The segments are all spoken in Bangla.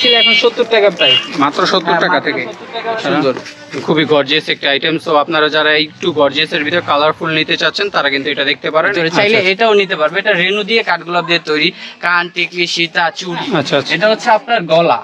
ছিল এখন সত্তর টাকা প্রাইস মাত্র সত্তর টাকা থেকে। সুন্দর। খুবই গর্জিয়াস একটা আইটেম সো আপনারা যারা একটু গর্জিয়াস এর ভিতরে কালারফুল নিতে চাচ্ছেন তারা কিন্তু এটা দেখতে পারেন। চাইলে আচ্ছা, এটাও নিতে পারবে। এটা রেনু দিয়ে কাঠগোলাপ দিয়ে তৈরি। কান টিকলি সীতা চুড়ি। আচ্ছা, আচ্ছা। এটা হচ্ছে আপনার গলা।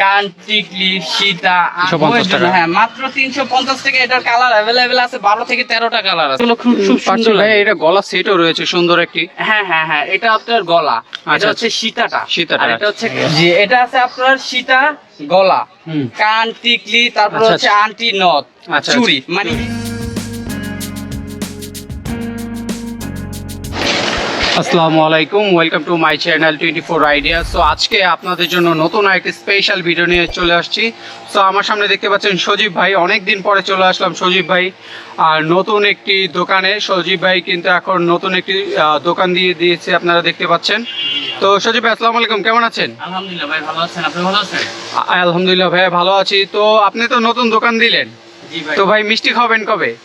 কান টিকলি সীতা আর 350 বউয়ের জন্য, টাকা। হ্যাঁ মাত্র তিনশো পঞ্চাশ থেকে এটার কালার অ্যাভেলেবেল আছে। বারো থেকে তেরোটা কালার আছে। খুব সুন্দর ভাই এটা গলা সেটও রয়েছে সুন্দর একটি। হ্যাঁ হ্যাঁ হ্যাঁ এটা আপনার গলা। এটা আচ্ছা, হচ্ছে সীতাটা। সীতাটা। এটা হচ্ছে জি এটা আছে আপনার সীতা গলা। কান টিকলি তারপর আচ্ছা, হচ্ছে আন্টি নথ চুরি চুড়ি মানে আসসালামু আলাইকুম welcome to my channel twenty four idea so আজকে আপনাদের জন্য নতুন একটি স্পেশাল ভিডিও নিয়ে চলে আসছি। সো আমার সামনে দেখতে পাচ্ছেন সজীব ভাই। অনেক দিন পরে চলে আসলাম সজীব ভাই। আর নতুন একটি দোকানে সজীব ভাই কিন্তু এখন নতুন একটি দোকান দিয়ে দিয়েছে আপনারা দেখতে পাচ্ছেন। তো সজীব ভাই আসসালামু আলাইকুম কেমন আছেন? আলহামদুলিল্লাহ ভাই ভালো আছেন। আপনি ভালো আছেন? আলহামদুলিল্লাহ ভাই ভালো আছি। তো আপনি তো নতুন দোকান দিলেন। তো ভাই মিষ্টি খাবেন কবে?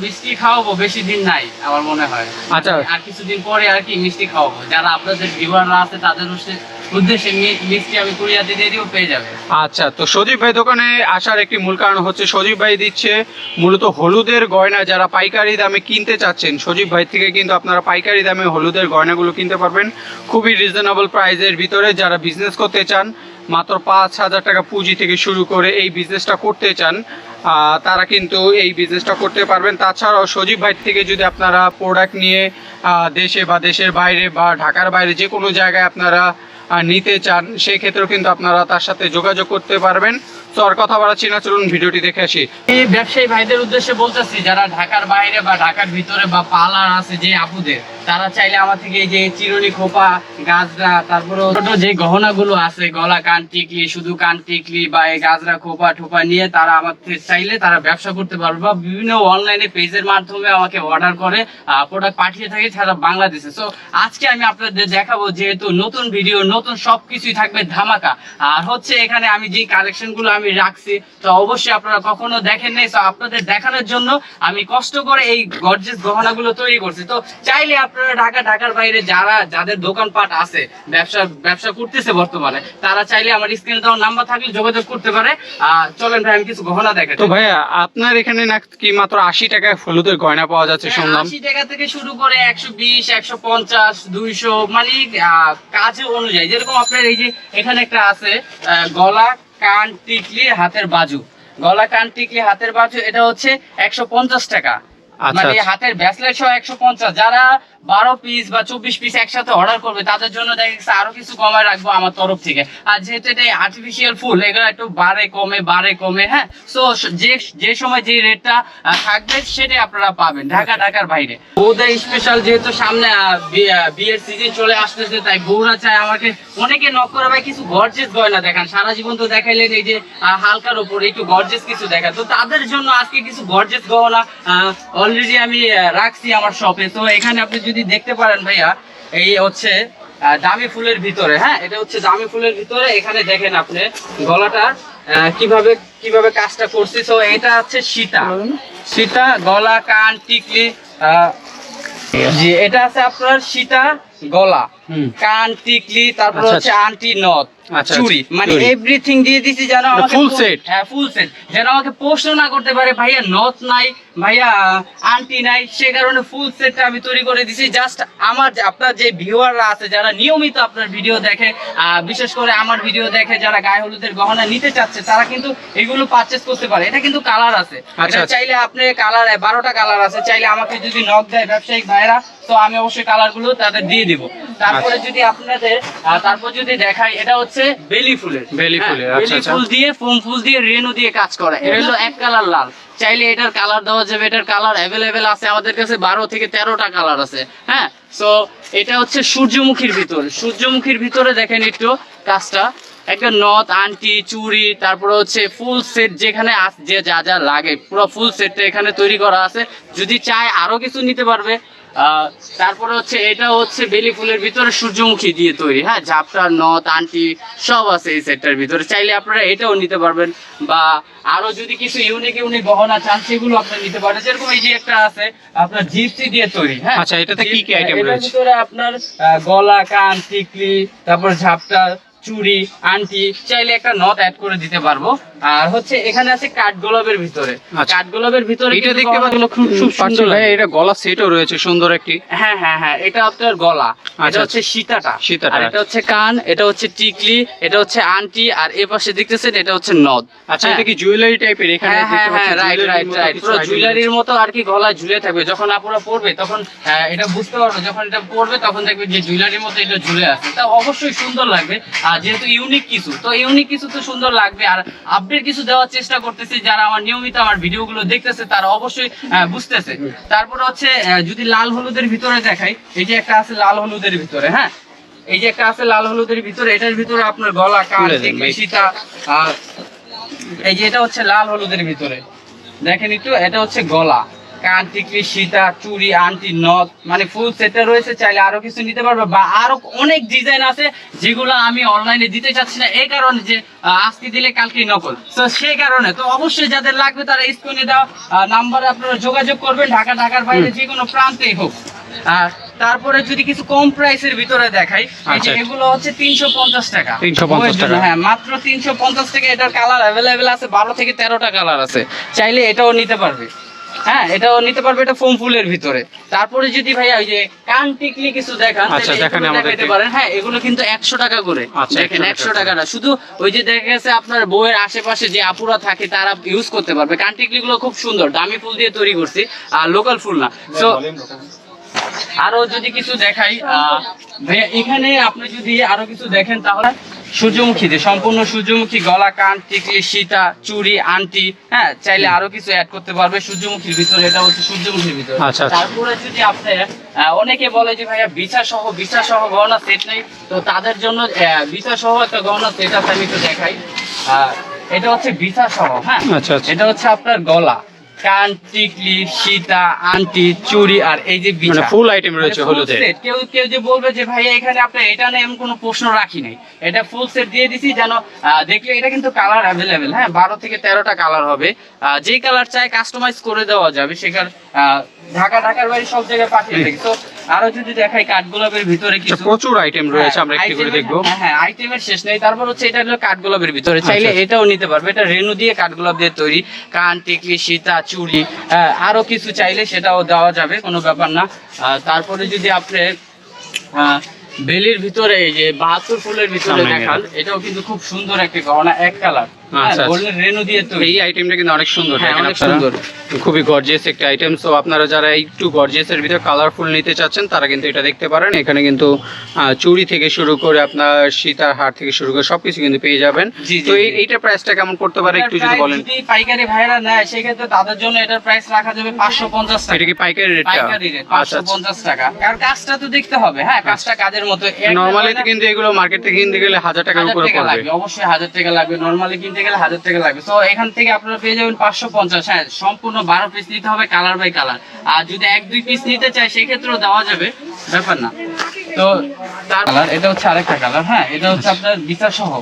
মিষ্টি খাওয়াবো বেশি দিন নাই আমার মনে হয়। আচ্ছা। আর কিছুদিন পরে আর কি মিষ্টি খাওয়াবো। যারা আপনাদের ভিউয়াররা আছে তাদের উদ্দেশ্যে- মিষ্টি আমি কুরিয়াতে দিয়ে দিব পেয়ে যাবে। আচ্ছা তো সজীব ভাই দোকানে আসার একটি মূল কারণ হচ্ছে সজীব ভাই দিচ্ছে মূলত হলুদের গয়না যারা পাইকারি দামে কিনতে চাচ্ছেন সজীব ভাই থেকে কিন্তু আপনারা পাইকারি দামে হলুদের গয়নাগুলো কিনতে পারবেন। খুবই রিজনেবল প্রাইসের ভিতরে যারা বিজনেস করতে চান মাত্র পাঁচ হাজার টাকা পুঁজি থেকে শুরু করে এই বিজনেসটা করতে চান তারা কিন্তু এই বিজনেসটা করতে পারবেন। তাছাড়াও সজীব ভাই থেকে যদি আপনারা প্রোডাক্ট নিয়ে দেশে বা দেশের বাইরে বা ঢাকার বাইরে যে কোনো জায়গায় আপনারা নিতে চান সেই ক্ষেত্রেও কিন্তু আপনারা তার সাথে যোগাযোগ করতে পারবেন। তো কথা বাড়াচ্ছি না, চলুন ভিডিওটি দেখে আসি। এই ব্যবসায়ী ভাইদের উদ্দেশ্যে বলতেছি, যারা ঢাকার বাইরে বা ঢাকার ভিতরে বা আছে যে আপুদের, তারা চাইলে আমার থেকে এই যে চিরুনি খোপা, গাজরা, তারপরে ছোট যে গহনাগুলো আছে, গলা কান টিকলি, শুধু কান টিকলি বা এই গাজরা খোপা ঠোপা নিয়ে তারা আমার চাইলে তারা ব্যবসা করতে পারবে বা বিভিন্ন অনলাইনে পেজের মাধ্যমে আমাকে অর্ডার করে প্রোডাক্ট পাঠিয়ে থাকে সারা বাংলাদেশে। সো আজকে আমি আপনাদের দেখাবো যেহেতু নতুন ভিডিও নতুন সবকিছুই থাকবে ধামাকা। আর হচ্ছে এখানে আমি যে কালেকশনগুলো আমি রাখছি। তো অবশ্যই আপনারা কখনো দেখেন নাই তো আপনাদের দেখানোর জন্য আমি কষ্ট করে এই গর্জেস গহনাগুলো তৈরি করছি। তো চাইলে আপনারা ঢাকা ঢাকার বাইরে যারা যাদের দোকানপাট আছে ব্যবসা ব্যবসা করতেছে বর্তমানে তারা চাইলে আমার স্ক্রিনে দেওয়ার নাম্বার থাকলে যোগাযোগ করতে পারে। আহ, চলেন ভাই আমি কিছু গহনা দেখাই তো ভাইয়া আপনার এখানে না কি মাত্র আশি টাকায় হলুদের গয়না পাওয়া যাচ্ছে শুনলাম। আশি টাকা থেকে শুরু করে একশো বিশ একশো পঞ্চাশ দুইশো মানে আহ, কাজে অনুযায়ী যেরকম আপনার এই যে এখানে একটা আছে গলা কান টিকলি হাতের বাজু। গলা কান টিকলি হাতের বাজু এটা হচ্ছে একশো পঞ্চাশ টাকা। মানে আচ্ছা। হাতের ব্যাসলেট সহ একশো পঞ্চাশ যারা বারো পিস বা চব্বিশ পিস একসাথে অর্ডার করবে তাদের জন্য দেখা গেছে আরও কিছু কমায় রাখব আমার তরফ থেকে। আর যেহেতু এটা আর্টিফিশিয়াল ফুল এগুলো একটু বাড়ে কমে বাড়ে কমে হ্যাঁ? সো যে যে সময় যে রেটটা থাকবে সেটাই আপনারা পাবেন ঢাকা ঢাকার বাইরে। বৌদা স্পেশাল যেহেতু সামনে বিয়ের সিজন চলে আসতেছে তাই বৌরা চায় আমাকে অনেকে নক করে ভাই কিছু গর্জেস গয়না দেখান। সারা জীবন তো দেখাইলেন এই যে হালকার উপর একটু গর্জেস কিছু দেখান। তো তাদের জন্য আজকে কিছু গর্জেস গহনা অলরেডি আমি রাখছি আমার শপে তো এখানে আপনি যদি দেখতে পারেন ভাইয়া এই হচ্ছে দামি ফুলের ভিতরে হ্যাঁ? এটা হচ্ছে দামি ফুলের ভিতরে। এখানে দেখেন আপনি গলাটা কীভাবে কীভাবে কাজটা করছি। তো এটা হচ্ছে সীতা। সীতা গলা কান টিকলি জি এটা আছে আপনার সীতা গলা। কান টিকলি তারপর আচ্ছা, হচ্ছে আন্টি নথ আচ্ছা, আচ্ছা, মানে। এভরিথিং দিয়ে দিছি যেন পো- set? হ্যাঁ ফুল সেট যেন আমাকে প্রশ্ন না করতে পারে ভাইয়া নথ নাই ভাইয়া আন্টি নাই সে কারণে ফুল সেটটা আমি তৈরি করে দিছি। জাস্ট আমার আপনার যে ভিউয়াররা আছে যারা নিয়মিত আপনার ভিডিও দেখে বিশেষ করে আমার ভিডিও দেখে যারা গায়ে হলুদের গহনা নিতে চাচ্ছে তারা কিন্তু এগুলো পারচেস করতে পারে। এটা কিন্তু কালার আছে। আচ্ছা, আচ্ছা। চাইলে আপনি কালার বারোটা কালার আছে। চাইলে আমাকে যদি নক দেয় ব্যবসায়িক ভাইরা তো আমি অবশ্যই কালারগুলো তাদের দিয়ে দিব। তারপরে আচ্ছা। যদি আপনাদের তারপর যদি দেখাই এটা হচ্ছে বেলি ফুলের। বেলি হ্যাঁ, ফুলের, বেলি। ফুল দিয়ে ফোম ফুল দিয়ে রেনু দিয়ে কাজ করে। এটা হলো এক কালার লাল। চাইলে এটার কালার দেওয়া যাবে, এটার কালার অ্যাভেলেবেল আছে, আমাদের কাছে বারো থেকে তেরোটা কালার আছে হ্যাঁ? সো এটা হচ্ছে সূর্যমুখীর ভিতর। সূর্যমুখীর ভিতরে দেখেন একটু কাজটা। একটা নথ আন্টি চুড়ি, তারপরে হচ্ছে ফুল সেট যেখানে যে যা যা লাগে, পুরো ফুল সেটটা এখানে তৈরি করা আছে। যদি চায় আরও কিছু নিতে পারবে তারপরে হচ্ছে এটা হচ্ছে বেলি ফুলের ভিতরে সূর্যমুখী দিয়ে তৈরি। হ্যাঁ ঝাপটা নথ আন্টি সব আছে এই সেটটার ভিতরে। চাইলে আপনারা এটাও নিতে পারবেন। বা আরও যদি কিছু ইউনিক ইউনিক গহনা চান সেগুলো আপনারা নিতে পারেন। যেরকম এই যে একটা আছে আপনার জিপসি দিয়ে তৈরি হ্যাঁ? আচ্ছা, এটাতে কি কি item এটার ভিতরে আপনার গলা কান টিকলি তারপর ঝাপটা চুড়ি আন্টি চাইলে একটা নথ অ্যাড করে দিতে পারব। আর হচ্ছে এখানে আছে কাঠ গোলাপের ভিতরে। আচ্ছা। কাঠ গোলাপের ভিতরে এটা দেখতে গহনাগুলো পাচ্ছি। খুব সুন্দর ভাই। এটা গলা সেটও রয়েছে সুন্দর একটি। হ্যাঁ হ্যাঁ হ্যাঁ এটা আপনার গলা। আচ্ছা, এটা হচ্ছে সীতাটা। সীতাটা, এটা হচ্ছে কান এটা হচ্ছে টিকলি এটা হচ্ছে আন্টি আর এ পাশে দেখতেছেন এটা হচ্ছে নদ। আচ্ছা হ্যাঁ। এটা কি জুয়েলারি টাইপের এখানে হ্যাঁ হ্যাঁ হ্যাঁ রাইট রাইট রাইট পুরো জুয়েলারির মতো আর কি গলায় ঝুলে থাকবে। যখন আপুরা পরবে তখন এটা বুঝতে পারবে। যখন এটা পরবে তখন দেখবে যে জুয়েলারির মতো এটা ঝুলে আছে। তা অবশ্যই সুন্দর লাগবে। আর যেহেতু ইউনিক কিছু তো ইউনিক কিছু তো সুন্দর লাগবে। আর আপডেট কিছু দেওয়ার চেষ্টা করতেছি যারা আমার নিয়মিত আমার ভিডিওগুলো দেখতেছে তারা অবশ্যই বুঝতেছে। তারপর হচ্ছে যদি লাল হলুদের ভিতরে দেখাই এই যে একটা আছে লাল হলুদের ভিতরে হ্যাঁ? এই যে একটা আছে লাল হলুদের ভিতরে এটার ভিতরে আপনার গলা কান। সীতা এই যে এটা হচ্ছে লাল হলুদের ভিতরে। দেখেন একটু এটা হচ্ছে গলা। সীতা চুড়ি আন্টি নথ মানে ফুল সেটটা রয়েছে চাইলে আরও কিছু নিতে পারবে বা আরও অনেক ডিজাইন আছে যেগুলো আমি অনলাইনে দিতে চাচ্ছি না এই কারণে যে আজকে দিলে কালকে নকল। তো সেই কারণে তো অবশ্যই যাদের লাগবে তারা স্ক্রিনে দেওয়া নাম্বারে আপনারা যোগাযোগ করবেন ঢাকা ঢাকার বাইরে যে কোনো প্রান্তেই হোক। আর তারপরে যদি কিছু কম প্রাইসের ভিতরে দেখাই এই যে আচ্ছা। এগুলো হচ্ছে তিনশো পঞ্চাশ টাকা। 350 বউয়ের জন্য, টাকা। হ্যাঁ মাত্র তিনশো পঞ্চাশ টাকা এটার কালার অ্যাভেলেবেল আছে বারো থেকে তেরোটা কালার আছে। চাইলে এটাও নিতে পারবে। হ্যাঁ এটাও নিতে পারবে এটা ফোম ফুলের ভিতরে। তারপরে যদি ভাইয়া ওই যে কান টিকলি কিছু দেখান আচ্ছা, পারেন। হ্যাঁ এগুলো কিন্তু একশো টাকা করে। আচ্ছা, দেখেন 100 একশো টাকা না। শুধু ওই যে দেখা গেছে আপনার বইয়ের আশেপাশে যে আপুরা থাকে তারা ইউজ করতে পারবে। কান টিকলি গুলো খুব সুন্দর। দামি ফুল দিয়ে তৈরি করছি আর লোকাল ফুল না। তো আরও যদি কিছু দেখাই এখানে আপনি যদি আরও কিছু দেখেন তাহলে সূর্যমুখীতে সম্পূর্ণ সূর্যমুখী গলা কান টিকলি সীতা চুড়ি আন্টি হ্যাঁ চাইলে আরও কিছু অ্যাড করতে পারবে সূর্যমুখীর ভিতরে এটা হচ্ছে সূর্যমুখীর ভিতরে আচ্ছা, আচ্ছা। তারপরে যদি আপনি আহ, অনেকে বলে যে ভাইয়া বিছা সহ বিছা সহ গহনা সেট নেই তো তাদের জন্য বিছা সহ একটা গহনা সেট আছে আমি একটু দেখাই আহ, এটা হচ্ছে বিছা সহ হ্যাঁ আচ্ছা। এটা হচ্ছে আপনার গলা কান টিকলি সীতা আন্টি চুড়ি আর এই যে মানে ফুল আইটেম রয়েছে মানে full হলুদের। set। কেউ কেউ যে বলবে যে ভাইয়া এখানে আপনার এটা নেই আমি কোনো প্রশ্ন রাখি নাই। এটা ফুল সেট দিয়ে দিছি যেন দেখলে এটা কিন্তু কালার অ্যাভেলেবেল হ্যাঁ? বারো থেকে তেরোটা কালার হবে। আহ, যেই কালার চাই কাস্টমাইজ করে দেওয়া যাবে সেখানে আহ, ঢাকা ঢাকার বাড়ি সব জায়গায় পাঠিয়ে দেয় তো আরও যদি দেখাই কাঠগোলাপের ভিতরে আচ্ছা, কিছু প্রচুর আইটেম রয়েছে আমরা একটি করে দেখব। হ্যাঁ হ্যাঁ আইটেমের শেষ নেই। তারপর হচ্ছে এটা হলো কাঠগোলাপের ভিতরে। চাইলে আচ্ছা। এটাও নিতে পারবে। এটা রেনু দিয়ে কাঠগোলাপ দিয়ে তৈরি। কান টিকলি সীতা চুড়ি হ্যাঁ, আরও কিছু চাইলে সেটাও দেওয়া যাবে কোনো ব্যাপার না। তারপরে যদি আপনি আহ, বেলির ভিতরে এই যে বাহাত্তর ফুলের ভিতরে দেখান এটাও কিন্তু খুব সুন্দর একটি গহনা এক কালার। আচ্ছা, গোল্ডেন রেনু দিয়ে তৈরি। এই আইটেমটা কিন্তু অনেক সুন্দর হ্যাঁ, অনেক সুন্দর। খুবই গর্জিয়াস একটা আইটেম সো আপনারা যারা একটু গর্জিয়াস ভিতরে কালারফুল নিতে চাচ্ছেন তারা কিন্তু এটা দেখতে পারেন। এখানে কিন্তু চুড়ি থেকে শুরু করে আপনার সীতার হার থেকে শুরু করে সবকিছু কিন্তু পেয়ে যাবেন। তো এই জি। এইটার প্রাইসটা কেমন করতে পারে একটু যদি বলেন? যদি পাইকারি ভাইরা নেয় সেক্ষেত্রে তাদের জন্য এটার প্রাইস রাখা যাবে পাঁচশো পঞ্চাশ টাকা। এটা কি পাইকারি রেটটা পাইকারি রেট আচ্ছা পাঁচশো পঞ্চাশ টাকা। কারণ কাজটা তো দেখতে হবে হ্যাঁ কাজটা কাজের মতো। নরমালি কিন্তু এগুলো মার্কেট থেকে কিনতে গেলে হাজার টাকার উপরে পড়বে। অবশ্যই হাজার টাকা লাগবে। নর্মালি কিনতে গেলে হাজার টাকা লাগবে। তো এখান থেকে আপনারা পেয়ে যাবেন পাঁচশো পঞ্চাশ। হ্যাঁ সম্পূর্ণ বারো পিস নিতে হবে কালার বাই কালার আর যদি এক, দুই পিস নিতে চাই সেক্ষেত্রেও দেওয়া যাবে। ব্যাপার না। তো কালার এটা হচ্ছে আরেকটা কালার হ্যাঁ এটা হচ্ছে আপনার বিচার সহ।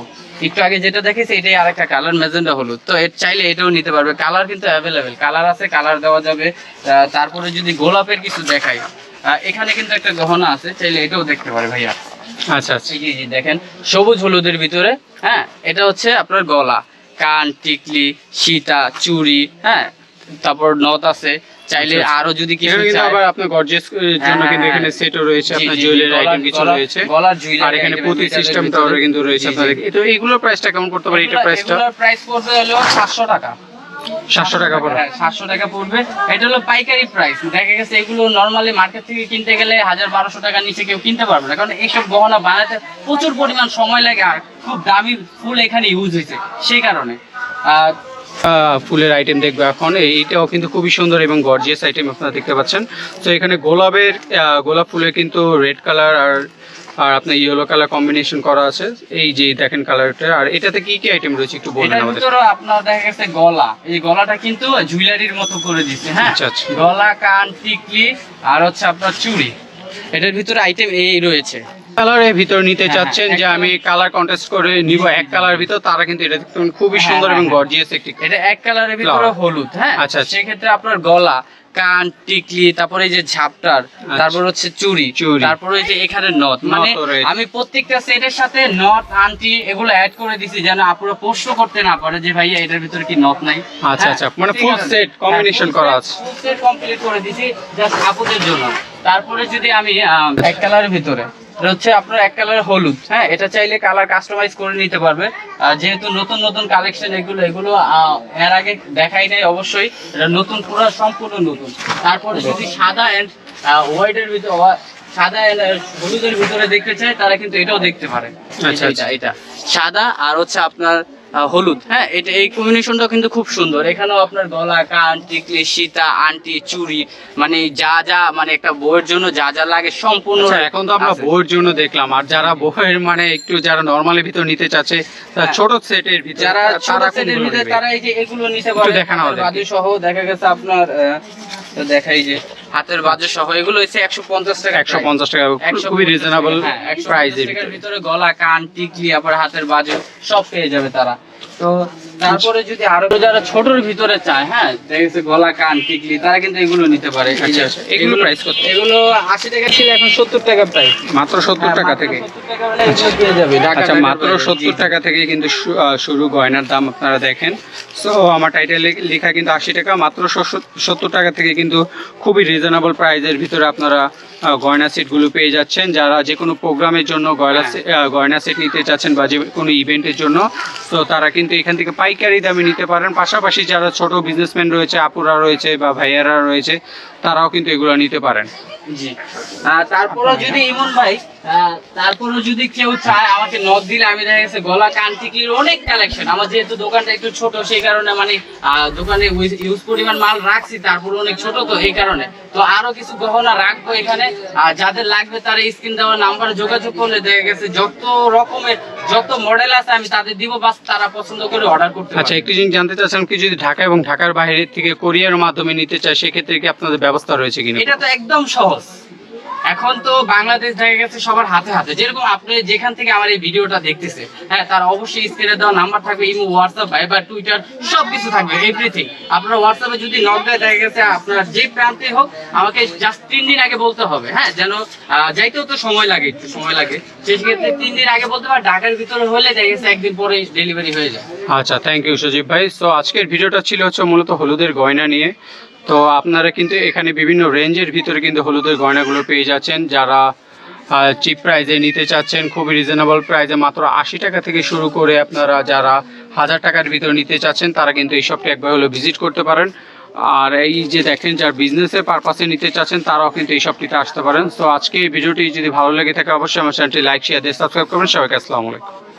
একটু আগে যেটা দেখেছি, এটাই আরেকটা কালার মেজেন্ডা হলুদ। তো, এর চাইলে এটাও নিতে পারবে। কালার কিন্তু অ্যাভেলেবেল কালার আছে কালার দেওয়া যাবে। তারপরে যদি গোলাপের কিছু দেখাই। এখানে কিন্তু একটা গহনা আছে, চাইলে এটাও দেখতে পারে ভাইয়া। আচ্ছা আচ্ছা। দেখেন সবুজ হলুদের ভিতরে হ্যাঁ এটা হচ্ছে আপনার গলা। কান টিকলি সীতা চুড়ি হ্যাঁ তারপর নথ আছে। চাইলে আচ্ছা, আরও যদি কিছু কিন্তু আবার আপনার গর্জিয়াস জন্য হ্যাঁ, কিন্তু এখানে সেটও রয়েছে আপনার জুয়েলারি আইটেম কিছু রয়েছে। গলার jewelry আর এখানে পুঁতি সিস্টেমটাও কিন্তু রয়েছে। আপনাদের। তো এইগুলোর প্রাইসটা কেমন করতে পারে? এটার প্রাইসটা এগুলোর প্রাইস পড়বে হলো সাতশো টাকা। সাতশো টাকা পড়ে হ্যাঁ, সাতশো টাকা পড়বে। এটা হলো পাইকারি প্রাইস দেখা গেছে এগুলো নর্মালি মার্কেট থেকে কিনতে গেলে হাজার বারোশো টাকা নিচে কেউ কিনতে পারবে না। কারণ এইসব গহনা বানাতে প্রচুর পরিমাণ সময় লাগে আর খুব দামি ফুল এখানে ইউজ হয়েছে। সেই কারণে। ফুলের আইটেম দেখব এখন। এইটাও কিন্তু খুবই সুন্দর এবং গর্জিয়াস আইটেম আপনারা দেখতে পাচ্ছেন। তো এখানে গোলাপের গোলাপ ফুলের কিন্তু রেড কালার আর আর আপনার ইয়েলো কালার কম্বিনেশন করা আছে এই যে দেখেন কালারটা আর এটাতে কি কি আইটেম রয়েছে একটু বলবেন এটার এটা ভিতরে আপনার দেখা গেছে গলা। এই গলাটা কিন্তু জুয়েলারির মতো করে দিচ্ছে হ্যাঁ? আচ্ছা, আচ্ছা। গলা কান টিকলি আর হচ্ছে আপনার চুড়ি। এটার ভিতরে আইটেম এই রয়েছে। কালারের ভিতর নিতে হ্যাঁ, চাচ্ছেন যে আমি কালার কন্টেস্ট করে নিব এক কালার ভিতর তারা কিন্তু এটা দেখতে খুবই হ্যাঁ, সুন্দর হ্যাঁ, এবং হ্যাঁ। গর্জিয়াস একটি এটা এক কালারের ভিতরে হলুদ হ্যাঁ আচ্ছা, আচ্ছা। সেক্ষেত্রে আপনার গলা কান টিকলি তারপরে এই যে ঝাপটার তারপর হচ্ছে চুড়ি আচ্ছা। চুড়ি। তারপরে এই যে এখানে নথ মানে আমি প্রত্যেকটা সেটের সাথে নথ আন্টি এগুলো অ্যাড করে দিছি যেন আপুরা প্রশ্ন করতে না পারে যে ভাইয়া এটার ভিতরে কি নথ নাই আচ্ছা, আচ্ছা, মানে full set combination করা আছে। ফুল সেট কমপ্লিট করে দিছি জাস্ট আপুদের জন্য তারপরে যদি আমি এক কালারের ভিতরে এটা হচ্ছে আপনার এক কালার হলুদ হ্যাঁ? এটা চাইলে কালার কাস্টমাইজ করে নিতে পারবে। আর যেহেতু নতুন নতুন কালেকশন এগুলো এগুলো এর আগে দেখাই নাই অবশ্যই। এটা নতুন পুরো সম্পূর্ণ নতুন। তারপরে যদি সাদা এন্ড হোয়াইটের ভিতরে সাদা হলুদের ভিতরে দেখতে চায় তারা কিন্তু এটাও দেখতে পারে। আচ্ছা, এটা, এটা এটা। সাদা আর হচ্ছে আপনার হলুদ হ্যাঁ এটা এই কম্বিনেশনটাও কিন্তু খুব সুন্দর এখানেও আপনার গলা কান টিকলি সীতা আন্টি চুড়ি মানে যা যা মানে একটা বইয়ের জন্য যা যা লাগে সম্পূর্ণ আচ্ছা, এখন তো আমরা আছে। বউয়ের জন্য দেখলাম আর যারা বউয়ের মানে একটু যারা নর্মালের ভিতর নিতে চাচ্ছে তারা হ্যাঁ। ছোট সেটের ভিতর যারা ছোট সেটের ভিতরে তারা এই যে এগুলো নিতে পারে দেখানো। সহ দেখা গেছে আপনার তো দেখাই যে হাতের বাজু সহ এগুলো হচ্ছে একশো পঞ্চাশ টাকা একশো পঞ্চাশ টাকা খুবই রিজনেবল টাকা, হ্যাঁ, ভিতরে গলা কান টিকলি আবার হাতের বাজে সব পেয়ে যাবে তারা। তো তারপরে যদি আরও যারা ছোটর ভিতরে চায় হ্যাঁ দেখেছে গলা কান টিকলি তারা কিন্তু এগুলো নিতে পারে আচ্ছা, আচ্ছা। এগুলো price কত? এগুলো আশি টাকা ছিল এখন সত্তর টাকা প্রাইস মাত্র সত্তর টাকা থেকে আচ্ছা মাত্র সত্তর টাকা থেকে কিন্তু শুরু গয়নার দাম আপনারা দেখেন সো আমার টাইটেলে লেখা কিন্তু আশি টাকা মাত্র সত্তর টাকা থেকে কিন্তু খুবই রিজনেবল প্রাইসের ভিতরে আপনারা গয়না সেটগুলো পেয়ে যাচ্ছেন যারা যে কোনো প্রোগ্রামের জন্য গয়না হ্যাঁ। গয়না সেট নিতে চাচ্ছেন বা যে কোনো ইভেন্টের জন্য তো তারা কিন্তু এখান থেকে পাইকারি দামে নিতে পারেন। পাশাপাশি যারা ছোট বিজনেসম্যান রয়েছে আপুরা রয়েছে বা ভাইয়ারা রয়েছে তারাও কিন্তু এগুলো নিতে পারেন। জি। তারপরে যদি ইমন ভাই তারপরে যদি কেউ চায় আমাকে দিলে আমি দেখা গেছে গলা কান টিকলির অনেক কালেকশন আমার যেহেতু দোকানটা একটু ছোট সেই কারণে মানে দোকানে ইউজ পরিমাণ মাল রাখছি তারপরে অনেক ছোট তো এই কারণে। তো আরও কিছু গহনা রাখব এখানে। আর যাদের লাগবে তারা স্ক্রিন দেওয়ার নাম্বারে যোগাযোগ করলে দেখা গেছে যত রকমের যত মডেল আছে আমি তাদের দিব বাস তারা পছন্দ করে অর্ডার করতে আচ্ছা একটু জিনিস জানতে চাচ্ছেন কি যদি ঢাকা এবং ঢাকার বাইরে থেকে কোরিয়ার মাধ্যমে নিতে চায় সেক্ষেত্রে কি আপনাদের ব্যবস্থা রয়েছে কিনা? এটা তো একদম সহজ। এখন তো বাংলাদেশ দেখা গেছে সবার হাতে হাতে। যেরকম আপনি যেখান থেকে আমার এই ভিডিওটা দেখতেছে হ্যাঁ তার অবশ্যই স্ক্রিনে দেওয়া নাম্বার থাকবে, ইমো হোয়াটসঅ্যাপ ভাইবার টুইটার সব কিছু থাকবে এভরিথিং আপনার হোয়াটসঅ্যাপে যদি নক দেয় দেখা গেছে, আপনার যে প্রান্তে হোক, আমাকে জাস্ট তিন দিন আগে বলতে হবে হ্যাঁ যেন যাইতেও তো সময় লাগে, একটু সময় লাগে। সেই ক্ষেত্রে তিন দিন আগে বলতে পারে ঢাকার ভিতরে হলে দেখা গেছে একদিন পরে ডেলিভারি হয়ে যায়। আচ্ছা থ্যাংক ইউ সজীব ভাই। সো আজকের ভিডিওটা ছিল হচ্ছে মূলত হলুদের গয়না নিয়ে। তো আপনারা কিন্তু এখানে বিভিন্ন রেঞ্জের ভিতরে কিন্তু হলুদের গয়নাগুলো পেয়ে যাচ্ছেন। যারা চিপ প্রাইজে নিতে চাচ্ছেন, খুবই রিজনেবল প্রাইজে মাত্র আশি টাকা থেকে শুরু করে আপনারা যারা হাজার টাকার ভিতরে নিতে চাচ্ছেন, তারা কিন্তু এই শপটি একবার হলো ভিজিট করতে পারেন। আর এই যে দেখেন, যার বিজনেসের পারপাসে নিতে চাচ্ছেন, তারাও কিন্তু এই শপটিতে আসতে পারেন। তো আজকে এই ভিডিওটি যদি ভালো লেগে থাকে, অবশ্যই আমার চ্যানেলটি লাইক শেয়ার দিয়ে সাবস্ক্রাইব করবেন। সবাইকে আসসালামু আলাইকুম।